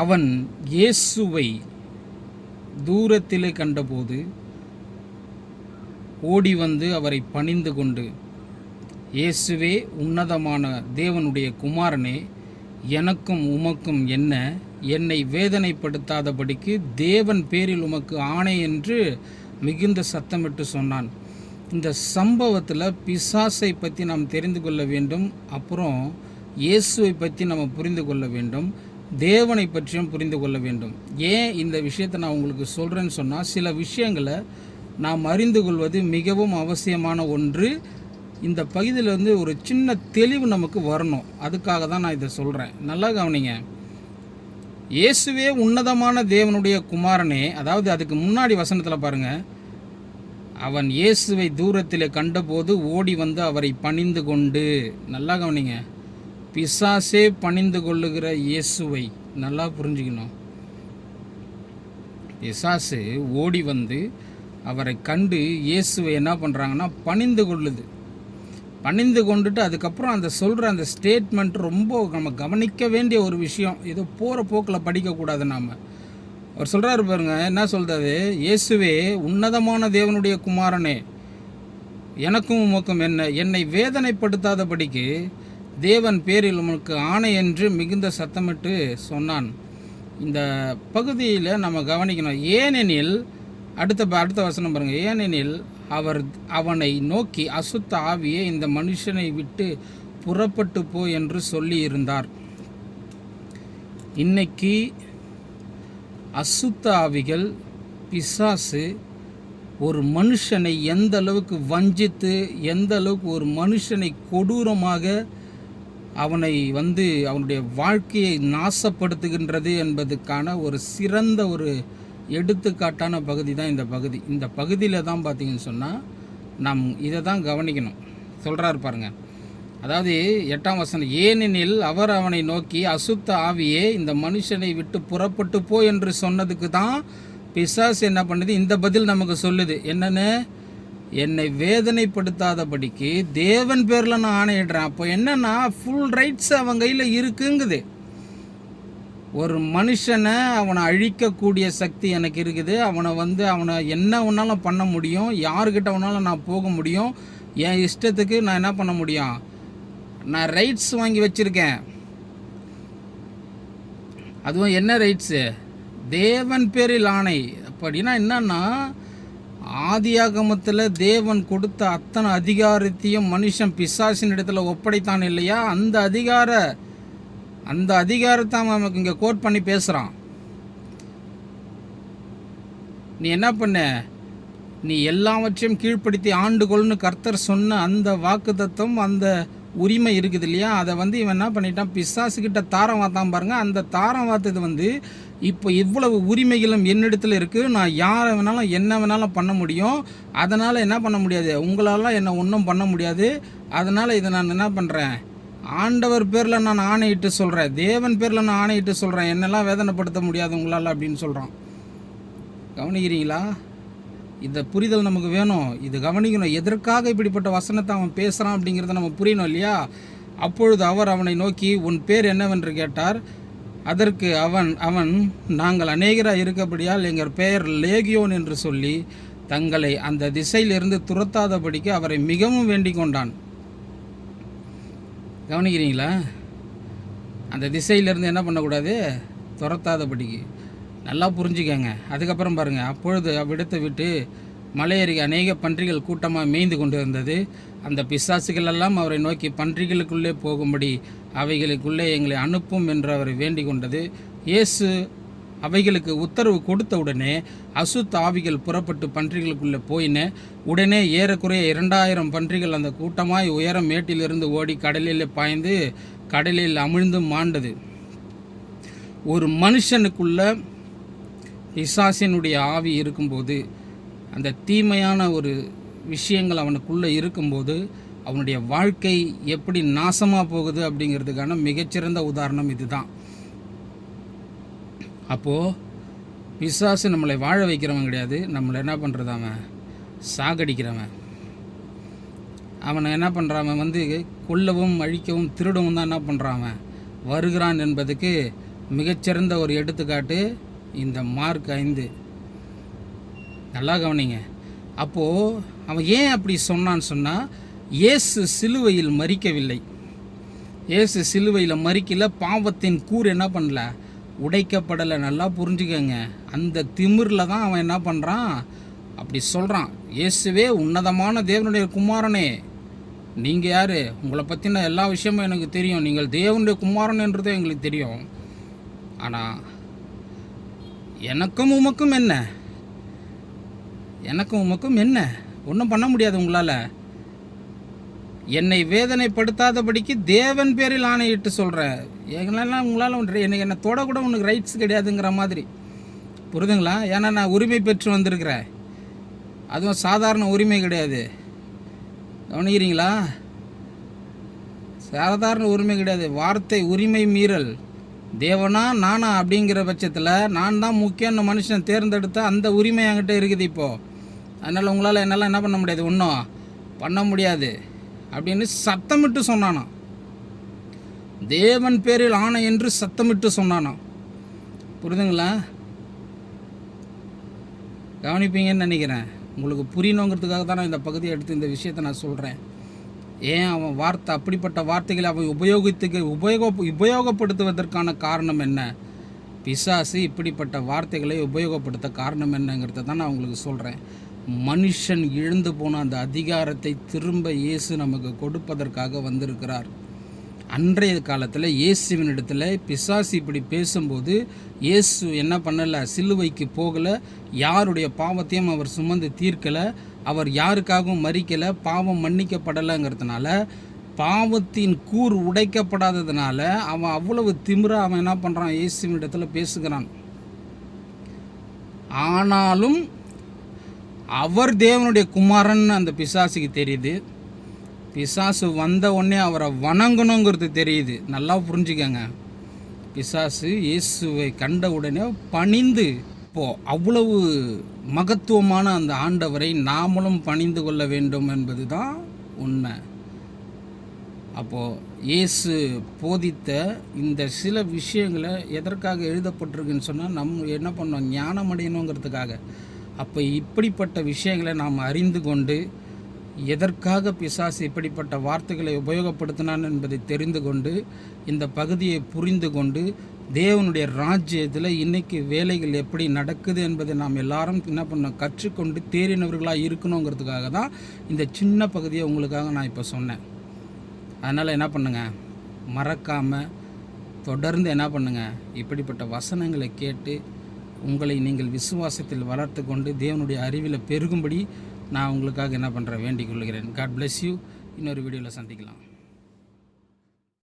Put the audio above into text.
அவன் இயேசுவை தூரத்திலே கண்டபோது ஓடி வந்து அவரை பணிந்து கொண்டு இயேசுவே உன்னதமான தேவனுடைய குமாரனே எனக்கும் உமக்கும் என்ன? என்னை வேதனைப்படுத்தாதபடிக்கு தேவன் பேரில் உமக்கு ஆணை என்று மிகுந்த சத்தமிட்டு சொன்னான். இந்த சம்பவத்தில் பிசாசை பற்றி நாம் தெரிந்து கொள்ள வேண்டும். அப்புறம் இயேசுவை பற்றி நம்ம புரிந்து கொள்ள வேண்டும். தேவனை பற்றியும் புரிந்து கொள்ள வேண்டும். ஏன் இந்த விஷயத்தை நான் உங்களுக்கு சொல்கிறேன்னு சொன்னால் சில விஷயங்களை நாம் அறிந்து கொள்வது மிகவும் அவசியமான ஒன்று. இந்த பகுதியில் வந்து ஒரு சின்ன தெளிவு நமக்கு வரணும். அதுக்காக தான் நான் இதை சொல்கிறேன் நல்லா கவனிங்க. இயேசுவே உன்னதமான தேவனுடைய குமாரனே. அதாவது அதுக்கு முன்னாடி வசனத்தில் பாருங்கள் அவன் இயேசுவை தூரத்தில் கண்டபோது ஓடி வந்து அவரை பணிந்து கொண்டு. நல்லா கவனிங்க. பிசாசே பணிந்து கொள்ளுகிற இயேசுவை நல்லா புரிஞ்சுக்கணும். பிசாசு ஓடி வந்து அவரை கண்டு இயேசுவை என்ன பண்ணுறாங்கன்னா பணிந்து கொள்ளுது. பணிந்து கொண்டுட்டு அதுக்கப்புறம் அந்த சொல்கிற அந்த ஸ்டேட்மெண்ட் ரொம்ப நம்ம கவனிக்க வேண்டிய ஒரு விஷயம். ஏதோ போகிற போக்கில் படிக்கக்கூடாது நாம். அவர் சொல்கிறாரு பாருங்க என்ன சொல்கிறது இயேசுவே உன்னதமான தேவனுடைய குமாரனே எனக்கும் உமக்கும் என்ன? என்னை வேதனைப்படுத்தாதபடிக்கு தேவன் பேரில் உனக்கு ஆணை என்று மிகுந்த சத்தமிட்டு சொன்னான். இந்த பகுதியில் நம்ம கவனிக்கணும். ஏனெனில் அடுத்த அடுத்த வசனம் பாருங்க. ஏனெனில் அவர் அவனை நோக்கி அசுத்த ஆவியே இந்த மனுஷனை விட்டு புறப்பட்டு போ என்று சொல்லியிருந்தார். இன்னைக்கு அசுத்த ஆவிகள் பிசாசு ஒரு மனுஷனை எந்த அளவுக்கு வஞ்சித்து எந்த அளவுக்கு ஒரு மனுஷனை கொடூரமாக அவனை வந்து அவனுடைய வாழ்க்கையை நாசப்படுத்துகின்றது என்பதுக்கான ஒரு சிறந்த ஒரு எடுத்துக்காட்டான பகுதி தான் இந்த பகுதி. இந்த பகுதியில் தான் பார்த்தீங்கன்னு சொன்னால் நாம் இதை தான் கவனிக்கணும். சொல்கிறாரு பாருங்க. அதாவது எட்டாம் வசனம் ஏனெனில் அவர் அவனை நோக்கி அசுத்த ஆவியே இந்த மனுஷனை விட்டு புறப்பட்டு போ என்று சொன்னதுக்கு தான் பிசாஸ் என்ன பண்ணுது? இந்த பதில் நமக்கு சொல்லுது. என்னென்னு? என்னை வேதனைப்படுத்தாதபடிக்கு தேவன் பேரில் நான் ஆணையிடுறேன். அப்போ என்னன்னா ஃபுல் ரைட்ஸ் அவன் கையில் இருக்குங்குது. ஒரு மனுஷனை அவனை அழிக்கக்கூடிய சக்தி எனக்கு இருக்குது. அவனை வந்து அவனை என்ன வேணாலும் பண்ண முடியும். யாருக்கிட்ட வேணாலும் நான் போக முடியும். என் இஷ்டத்துக்கு நான் என்ன பண்ண முடியும்? நான் ரைட்ஸ் வாங்கி வச்சுருக்கேன். அதுவும் என்ன ரைட்ஸு தேவன் பேரில் ஆணை. அப்படின்னா என்னன்னா ஆதியாகமத்தில் தேவன் கொடுத்த அத்தனை அதிகாரத்தையும் மனுஷன் பிசாசின் இடத்துல ஒப்படைத்தான் இல்லையா? அந்த அதிகார அந்த அதிகாரத்தை அவன் நமக்கு இங்கே கோட் பண்ணி பேசுகிறான் நீ என்ன பண்ண? நீ எல்லாவற்றையும் கீழ்ப்படுத்தி ஆண்டுகொள்னு கர்த்தர் சொன்ன அந்த வாக்குத்தத்தம் அந்த உரிமை இருக்குது இல்லையா? அதை வந்து இவன் என்ன பண்ணிட்டான்? பிசாசுக்கிட்ட தாரம் வாத்தான் பாருங்க. அந்த தாரம் வாத்தது வந்து இப்போ இவ்வளவு உரிமைகளும் என்னிடத்தில் இருக்குது நான் யாரை வேணாலும் என்ன வேணாலும் பண்ண முடியும். அதனால் என்ன பண்ண முடியாது? உங்களால் என்னை ஒன்றும் பண்ண முடியாது. அதனால் இதை நான் என்ன பண்ணுறேன் ஆண்டவர் பேரில் நான் ஆணையிட்டு சொல்கிறேன் தேவன் பேரில் நான் ஆணையிட்டு சொல்கிறேன் என்னெல்லாம் வேதனைப்படுத்த முடியாது உங்களால் அப்படின்னு சொல்கிறான் கவனிக்கிறீங்களா? இந்த புரிதல் நமக்கு வேணும். இது கவனிக்கணும். எதற்காக இப்படிப்பட்ட வசனத்தை அவன் பேசுகிறான் அப்படிங்கிறத நம்ம புரியணும் இல்லையா? அப்பொழுது அவர் அவனை நோக்கி உன் பேர் என்னவென்று கேட்டார். அதற்கு அவன் அவன் நாங்கள் அநேகராக இருக்கபடியால் எங்கள் பெயர் லேகியோன் என்று சொல்லி தங்களை அந்த திசையிலிருந்து துரத்தாதபடிக்கு அவரை மிகவும் வேண்டிக் கொண்டான். கவனிக்கிறீங்களா? அந்த திசையிலிருந்து என்ன பண்ணக்கூடாது? துரத்தாதபடிக்கு. நல்லா புரிஞ்சுக்கங்க. அதுக்கப்புறம் பாருங்கள் அப்பொழுது அவ்விடத்தை விட்டு மலையருகே அநேக பன்றிகள் கூட்டமாக மேய்ந்து கொண்டு இருந்தது அந்த பிசாசுகள் எல்லாம் அவரை நோக்கி பன்றிகளுக்குள்ளே போகும்படி அவைகளுக்குள்ளே எங்களை அனுப்பும் என்று அவரை வேண்டிக் கொண்டது இயேசு அவைகளுக்கு உத்தரவு கொடுத்த உடனே அசுத்த ஆவிகள் புறப்பட்டு பன்றிகளுக்குள்ளே போயின. உடனே ஏறக்குறைய இரண்டாயிரம் பன்றிகள் அந்த கூட்டமாய் உயரம் மேட்டிலிருந்து ஓடி கடலில் பாய்ந்து கடலில் அமிழ்ந்து மாண்டது. ஒரு மனுஷனுக்குள்ள பிசாசினுடைய ஆவி இருக்கும்போது அந்த தீமையான ஒரு விஷயங்கள் அவனுக்குள்ளே இருக்கும்போது அவனுடைய வாழ்க்கை எப்படி நாசமாக போகுது அப்படிங்கிறதுக்கான மிகச்சிறந்த உதாரணம் இதுதான். அப்போது பிசாசு நம்மளை வாழ வைக்கிறவன் கிடையாது. நம்மளை என்ன பண்ணுறது அவன்? சாகடிக்கிறவன். அவனை என்ன பண்ணுறான் அவன் வந்து கொல்லவும் அழிக்கவும் திருடவும் தான் என்ன பண்ணுறான் அவன்? வருகிறான் என்பதுக்கு மிகச்சிறந்த ஒரு எடுத்துக்காட்டு இந்த மார்க் ஐந்து. நல்லா கவனிங்க. அப்போது அவன் ஏன் அப்படி சொன்னான்னு சொன்னால் இயேசு சிலுவையில் மறிக்கவில்லை இயேசு சிலுவையில் மறிக்கல பாவத்தின் கூர் என்ன பண்ணல? உடைக்கப்படலை. நல்லா புரிஞ்சுக்கங்க. அந்த திமிரில் தான் அவன் என்ன பண்ணுறான் அப்படி சொல்கிறான் இயேசுவே உன்னதமான தேவனுடைய குமாரனே நீங்கள் யார்? உங்களை பற்றின எல்லா விஷயமும் எனக்கு தெரியும். நீங்கள் தேவனுடைய குமாரன் என்றதும் எங்களுக்கு தெரியும். ஆனால் எனக்கும் உமக்கும் என்ன? எனக்கும் உமக்கும் என்ன? ஒன்றும் பண்ண முடியாது உங்களால். என்னை வேதனைப்படுத்தாதபடிக்கு தேவன் பேரில் ஆணையிட்டு சொல்கிறேன் எங்களெல்லாம் உங்களால் ஒன்று எனக்கு என்னை தொட கூட உனக்கு ரைட்ஸ் கிடையாதுங்கிற மாதிரி. புரிதுங்களா? ஏன்னா நான் உரிமை பெற்று வந்திருக்கிறேன் அதுவும் சாதாரண உரிமை கிடையாது. கவனிக்கிறீங்களா? சாதாரண உரிமை கிடையாது. வார்த்தை உரிமை மீறல். தேவனா நானா அப்படிங்கிற பட்சத்தில் நான் தான் முக்கியம்னு மனுஷன் தேர்ந்தெடுத்த அந்த உரிமை என்கிட்ட இருக்குது இப்போது அதனால் உங்களால் என்னால் என்ன பண்ண முடியாது? ஒன்றும் பண்ண முடியாது. அப்படின்னு சத்தமிட்டு சொன்னானாம் தேவன் பேரில் ஆணை என்று சத்தமிட்டு சொன்னானாம் புரிதுங்களா? கவனிப்பீங்கன்னு நினைக்கிறேன். உங்களுக்கு புரியணுங்கிறதுக்காக தான் நான் இந்த பகுதியை எடுத்து இந்த விஷயத்தை நான் சொல்கிறேன் ஏன் அவன் வார்த்தை அப்படிப்பட்ட வார்த்தைகளை அவன் உபயோகித்துக்கு உபயோக உபயோகப்படுத்துவதற்கான காரணம் என்ன? பிசாசு இப்படிப்பட்ட வார்த்தைகளை உபயோகப்படுத்த காரணம் என்னங்கிறத தான் நான் உங்களுக்கு சொல்கிறேன் மனுஷன் இழந்து போன அந்த அதிகாரத்தை திரும்ப இயேசு நமக்கு கொடுப்பதற்காக வந்திருக்கிறார். அன்றைய காலத்தில் இயேசுவின் பிசாசு இப்படி பேசும்போது இயேசு என்ன பண்ணலை சிலுவைக்கு போகலை யாருடைய பாவத்தையும் அவர் சுமந்து தீர்க்கலை அவர் யாருக்காகவும் மறிக்கலை பாவம் மன்னிக்கப்படலைங்கிறதுனால பாவத்தின் கூர் உடைக்கப்படாததுனால அவன் அவ்வளவு திமிராக அவன் என்ன பண்ணுறான் இயேசுவின் இடத்துல பேசுகிறான். ஆனாலும் அவர் தேவனுடைய குமாரன் அந்த பிசாசுக்கு தெரியுது. பிசாசு வந்த உடனே அவரை வணங்கணுங்கிறது தெரியுது. நல்லா புரிஞ்சுக்கங்க. பிசாசு இயேசுவை கண்ட உடனே பணிந்து இப்போ அவ்வளவு மகத்துவமான அந்த ஆண்டவரை நாமளும் பணிந்து கொள்ள வேண்டும் என்பது தான் உண்மை. அப்போது இயேசு போதித்த இந்த சில விஷயங்களை எதற்காக எழுதப்பட்டிருக்குன்னு சொன்னால் நம்ம என்ன பண்ணோம்? ஞானம் அடையணுங்கிறதுக்காக. அப்போ இப்படிப்பட்ட விஷயங்களை நாம் அறிந்து கொண்டு எதற்காக பிசாசு இப்படிப்பட்ட வார்த்தைகளை உபயோகப்படுத்தினான் என்பதை தெரிந்து கொண்டு இந்த பகுதியை புரிந்து கொண்டு தேவனுடைய ராஜ்யத்தில் இன்றைக்கு வேலைகள் எப்படி நடக்குது என்பதை நாம் எல்லாரும் என்ன பண்ண கற்றுக்கொண்டு தேறினவர்களாக இருக்கணுங்கிறதுக்காக தான் இந்த சின்ன பகுதியை உங்களுக்காக நான் இப்போ சொன்னேன். அதனால் என்ன பண்ணுங்கள் மறக்காமல் தொடர்ந்து என்ன பண்ணுங்கள் இப்படிப்பட்ட வசனங்களை கேட்டு உங்களை நீங்கள் விசுவாசத்தில் வளர்த்து கொண்டு தேவனுடைய அறிவில் பெருகும்படி நான் உங்களுக்காக என்ன பண்ணுறேன் வேண்டிக் கொள்கிறேன். காட் bless யூ இன்னொரு வீடியோவில் சந்திக்கலாம்.